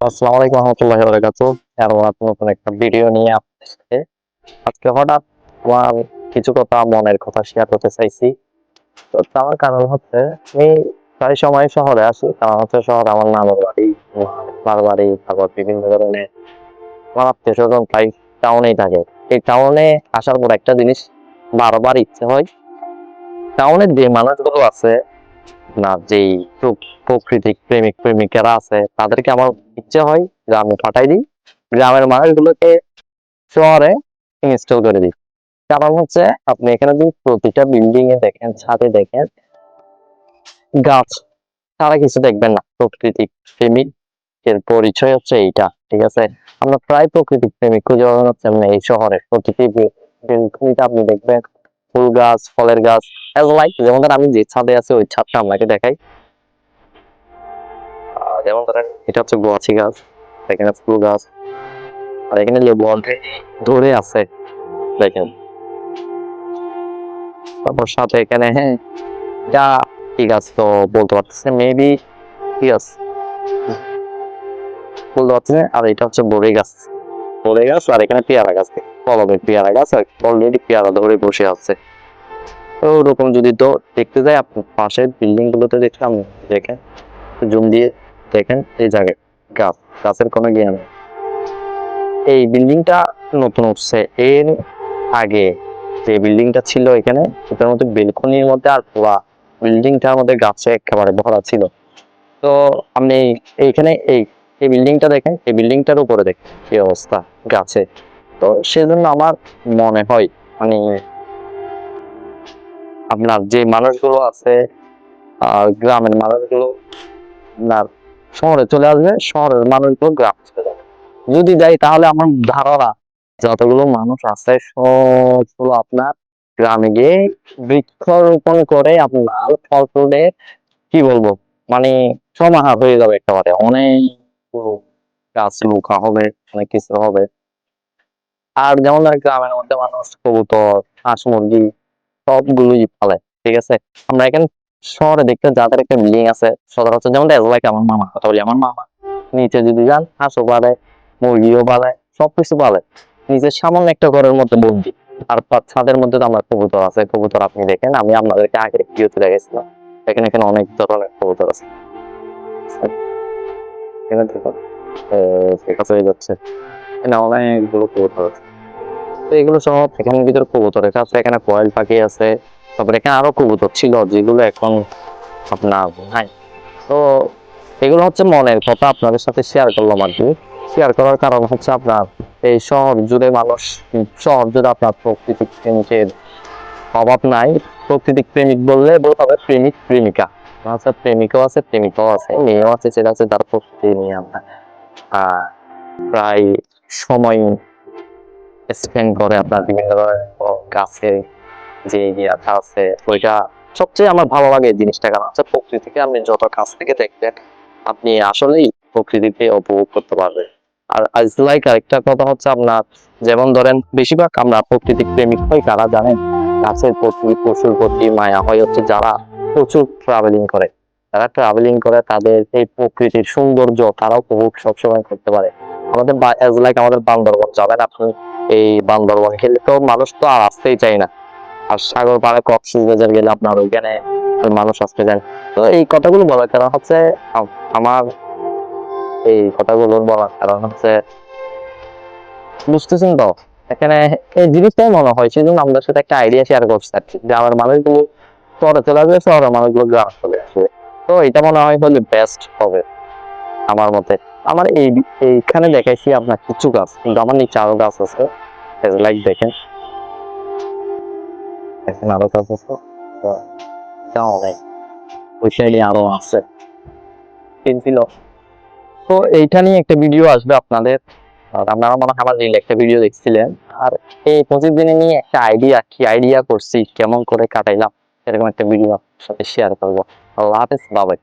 আসসালামু আলাইকুম নতুন একটা ভিডিও নিয়ে আজকে হঠাৎ আমার কিছু কথা মনের কথা শেয়ার করতে চাইছি। তো তার কারণ হচ্ছে, আমি প্রায় সময় শহরে আসি কারণ হচ্ছে শহরে আমার নামের বাড়ি বাবার বাড়ি, তারপর বিভিন্ন ধরনের আমার আত্মীয় স্বজন প্রায় টাউনেই থাকে। এই টাউনে আসার পর একটা জিনিস বারবার ইচ্ছে হয়। টাউনের যে মানুষগুলো আছে না, যেই প্রকৃতিক প্রেমিক প্রেমিকারা আছে, তাদেরকে আমার ইচ্ছে হয় গ্রামে পাঠাই দিই গ্রামের মানুষগুলোকে শহরে ইনস্টল করে দিই। কারণ হচ্ছে, আপনি এখানে যদি প্রতিটা বিল্ডিং এ দেখেন, ছাদে দেখেন, গাছ তারা কিছু দেখবেন না। প্রকৃতিক প্রেমিক এর পরিচয় হচ্ছে এইটা, ঠিক আছে? আমরা প্রায় প্রকৃতিক প্রেমিক খুঁজে পাবেন হচ্ছে আপনি এই শহরে। প্রতিটি আপনি দেখবেন ফুল গাছ, ফলের গাছ, as লাইক যেমন ধরেন আমি যে ছাদে আছি, ওই ছাদটা আপনাকে দেখাই। যেমন ধরেন, এটা হচ্ছে গোয়াছি গাছ, এখানে ফুল গাছ, আর এখানে লেবু অলরেডি ধরে আছে, দেখেন। তারপর সাথে এখানে হ্যাঁ এটা কি গাছ তো, বলতে পারতেছে মেবি কি আছে। বলতে পারছি না আর এটা হচ্ছে বড়ি গাছ বড়ি গাছ, আর এখানে পেয়ারা গাছ কলমের পেয়ারা গাছ অলরেডি পেয়ারা ধরে বসে আছে। ওরকম যদি তো দেখতে যাই পাশের বিল্ডিং গুলোতে দেখলাম, দেখেন জুম দিয়ে দেখেন এই জায়গায় গাছ, গাছের কোনো জ্ঞান এই বিল্ডিংটা নতুন উঠছে, এর আগে যে বিল্ডিংটা ছিল এখানে, এটার মধ্যে বেলকনির মধ্যে আর পুরা বিল্ডিংটার মধ্যে গাছে একেবারে ভরা ছিল। তো আপনি এইখানে এই এই বিল্ডিংটা দেখেন, এই বিল্ডিংটার উপরে দেখেন কি অবস্থা গাছে। তো সেজন্য আমার মনে হয় মানে আপনার যে মানুষগুলো আছে আহ, গ্রামের মানুষগুলো আপনার শহরে চলে আসবে শহরের মানুষগুলো গ্রাম চলে যাবে। যদি যাই তাহলে আমার ধারণা যতগুলো মানুষ আছে সবগুলো আপনার গ্রামে গিয়ে বৃক্ষরোপণ করে আপনার ফল ফুলের কি বলব মানে সমাহার হয়ে যাবে একেবারে। অনেক গাছ লুকা হবে অনেক কিছু হবে। আর যেমন গ্রামের মধ্যে মানুষ, কবুতর, হাঁস, মুরগি সবগুলোই পালে, ঠিক আছে? আমরা এখানে শহরে দেখতে যাদের একটা বিল্ডিং আছে, সচরাচর যেমন লাইক আমার মামা, কথা বলি, আমার মামা নিচে যদি যান, হাঁসও পালে, মুরগিও পালে, সবকিছু পালে। নিজের সামান্য একটা ঘরের মধ্যে বন্দি। আর ছাদের মধ্যে তো আমার কবুতর আছে, কবুতর আপনি দেখেন, আমি আপনাদেরকে আগে ভিডিওতে দেখেছিলাম এখানে এখানে অনেক ধরনের কবুতর আছে। এখানে দেখো দেখা হয়ে যাচ্ছে, এখানে অনেকগুলো কবুতর আছে। তো এগুলো সব এখানের ভিতরে কবুতর কবুতরের কাছে এখানে কয়েল পাখি আছে, তারপরে এখানে আরও কবুতর ছিল যেগুলো এখন আপনার নাই। তো এগুলো হচ্ছে মনের কথা, আপনাদের সাথে শেয়ার করলাম আর কি। শেয়ার করার কারণ হচ্ছে আপনার এই শহর জুড়ে মানুষ, শহর জুড়ে আপনার প্রকৃতিক প্রেমিকের অভাব নাই। প্রকৃতিক প্রেমিক বললে বলতে হবে প্রেমিক, প্রেমিকা। আচ্ছা প্রেমিকও আছে, প্রেমিকাও আছে, মেয়েও আছে ছেলে আছে তার প্রকৃতি নিয়ে আমরা প্রায় সময় স্পেন্ড করে আপনার বিভিন্ন গাছে যে ইয়াটা আছে, ওইটা সবচেয়ে আমার ভালো লাগে জিনিসটা, কারণ হচ্ছে প্রকৃতিকে আপনি যত কাছ থেকে দেখবেন, আপনি আসলেই প্রকৃতিতে উপভোগ করতে পারবেন। আর আজ লাইক আরেকটা কথা হচ্ছে আপনার, যেমন ধরেন বেশিরভাগ আমরা প্রকৃতিক প্রেমিক হই, কারা জানেন? গাছের প্রতি, পশুর প্রতি মায়া হয় হচ্ছে যারা প্রচুর ট্রাভেলিং করে। যারা ট্রাভেলিং করে তাদের এই প্রকৃতির সৌন্দর্য তারা উপভোগ সবসময় করতে পারে। আমাদের লাইক আমাদের বান্দরবন, যাবেন আপনি এই বান্দরবন গেলে তো মানুষ তো আর আসতেই চায় না। আর সাগর পাড়ে কক্সবাজার গেলে আপনার ওইখানে মানুষ আসতে চান তো এই কথাগুলো বলার কারণ হচ্ছে আমার এই কথাগুলো বলার কারণ হচ্ছে বুঝতেছেন তো? এখানে এই জিনিসটাই মনে হয় সেই জন্য আমাদের সাথে একটা আইডিয়া শেয়ার করছে আর যে আমার মানুষগুলো শহরে চলে আসবে, শহরের মানুষগুলো গ্রামে চলে আসবে। তো এটা মনে হয় হলে বেস্ট হবে, আমার মতে। আমার এই এইখানে দেখাইছি আপনার কিছু গাছ, কিন্তু আমার নিচে আরও গাছ আছে। লাইক দেখেন। আরও গাছ আছে। আরও আছে। পেন্সিল তো এইটা নিয়ে একটা ভিডিও আসবে আপনাদের। আপনারা মনে হয় আমার রিল একটা ভিডিও দেখছিলেন। আর এই পঁচিশ দিনে নিয়ে একটা আইডিয়া কি আইডিয়া করছি, কেমন করে কাটাইলাম, এরকম একটা ভিডিও আপনার সাথে শেয়ার করব। আল্লাহ হাফেজ, বাবাই।